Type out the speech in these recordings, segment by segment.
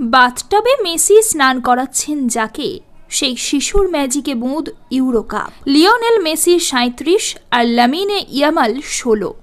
বাথটাবে Messi স্নান করাচ্ছেন যাকে। সেই শিশুর ম্যাজিকে বুঁদ ইউরো কাপ লিওনেল মেসি সাঁত্রিশ আর লামিনে ইয়ামাল ষোলো।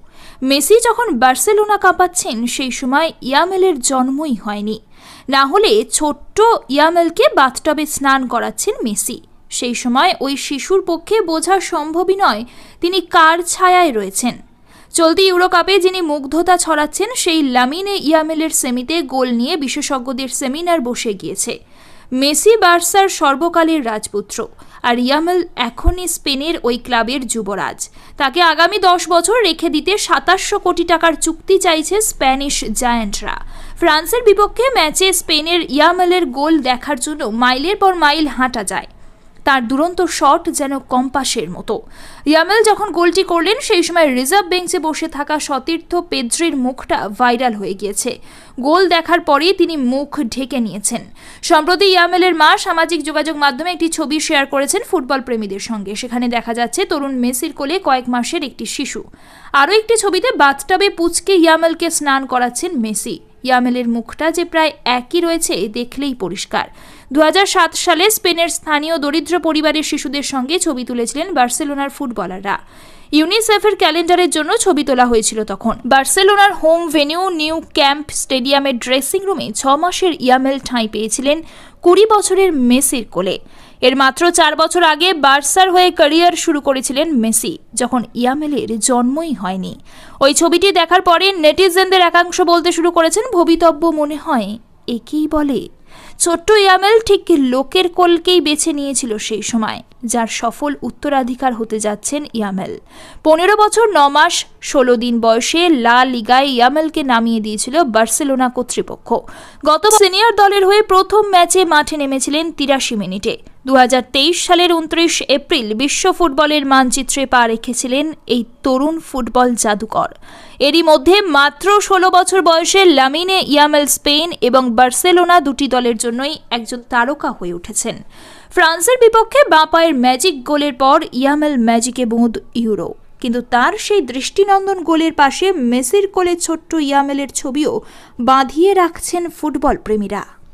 মেসি যখন বার্সেলোনা কাঁপাচ্ছেন, সেই সময় ইয়ামেলের জন্মই হয়নি। না হলে ছোট্ট ইয়ামেলকে বাথটবে স্নান করাচ্ছেন মেসি। সেই সময় ওই শিশুর পক্ষে বোঝা সম্ভবই নয় তিনি কার ছায়ায় রয়েছেন। চলতি ইউরোকাপে যিনি মুগ্ধতা ছড়াচ্ছেন, সেই লামিনে ইয়ামেলের সেমিতে গোল নিয়ে বিশেষজ্ঞদের সেমিনার বসে গিয়েছে। মেসি বার্সার সর্বকালের রাজপুত্র, আর ইয়ামেল এখনই স্পেনের ওই ক্লাবের যুবরাজ। তাকে আগামী দশ বছর রেখে দিতে সাতাশশো কোটি টাকার চুক্তি চাইছে স্প্যানিশ জায়ান্টরা। ফ্রান্সের বিপক্ষে ম্যাচে স্পেনের ইয়ামেলের গোল দেখার জন্য মাইলের পর মাইল হাঁটা যায়। তার দুরন্ত শট যেন কম্পাসের মতো। ইয়ামেল যখন গোলটি করলেন, সেই সময় রিজার্ভ বেঞ্চে বসে থাকা সতীর্থ পেদ্রির মুখটা ভাইরাল হয়ে গিয়েছে। গোল দেখার পরেই তিনি মুখ ঢেকে নিয়েছেন। সম্প্রতি ইয়ামেলের মা সামাজিক যোগাযোগ মাধ্যমে একটি ছবি শেয়ার করেছেন ফুটবল প্রেমীদের সঙ্গে। সেখানে দেখা যাচ্ছে, তরুণ মেসির কোলে কয়েক মাসের একটি শিশু। আরও একটি ছবিতে বাথটাবে পুচকে ইয়ামেলকে স্নান করাচ্ছেন মেসি। ইয়ামেলের মুখটা যে প্রায় একই রয়েছে দেখলেই পরিষ্কার। দু হাজার সাত সালে স্পেনের স্থানীয় দরিদ্র পরিবারের শিশুদের সঙ্গে ছবি তুলেছিলেন বার্সেলোনার ফুটবলাররা। ইউনিসেফের ক্যালেন্ডারের জন্য ছবি তোলা হয়েছিল তখন। বার্সেলোনার হোম ভেনিউ, নিউ ক্যাম্প স্টেডিয়ামের ড্রেসিং রুমে ছ মাসের ইয়ামেল ঠাঁই পেয়েছিলেন কুড়ি বছরের মেসির কোলে। এর মাত্র চার বছর আগে বার্সার হয়ে ক্যারিয়ার শুরু করেছিলেন মেসি, যখন ইয়ামেলের জন্মই হয়নি। ওই ছবিটি দেখার পরে নেটিজেনদের একাংশ বলতে শুরু করেছেন, ভবিতব্য মনে হয়, একেই বলে। ছোট্ট ইয়ামেল ঠিক লোকের কোলকেই বেছে নিয়েছিল সেই সময়, যার সফল উত্তরাধিকার হতে যাচ্ছেন ইয়ামেল। পনেরো বছর, ন মাস, ষোলো দিন বয়সে লা লিগায় ইয়ামেলকে নামিয়ে দিয়েছিল বার্সেলোনা কর্তৃপক্ষ। গত সিনিয়র দলের হয়ে প্রথম ম্যাচে মাঠে নেমেছিলেন তিরাশি মিনিটে। দু হাজার তেইশ সালের উনত্রিশ এপ্রিল বিশ্ব ফুটবলের মানচিত্রে পা রেখেছিলেন এই তরুণ ফুটবল জাদুকর। এরই মধ্যে মাত্র ষোলো বছর বয়সে লামিনে ইয়ামেল স্পেন এবং বার্সেলোনা দুটি দলের জন্যই একজন তারকা হয়ে উঠেছেন। ফ্রান্সের বিপক্ষে বাঁ পায়ের ম্যাজিক গোলের পর ইয়ামেল ম্যাজিকে বুঁদ ইউরো। কিন্তু তার সেই দৃষ্টিনন্দন গোলের পাশে মেসির কোলে ছোট্ট ইয়ামেলের ছবিও বাঁধিয়ে রাখছেন ফুটবল প্রেমীরা।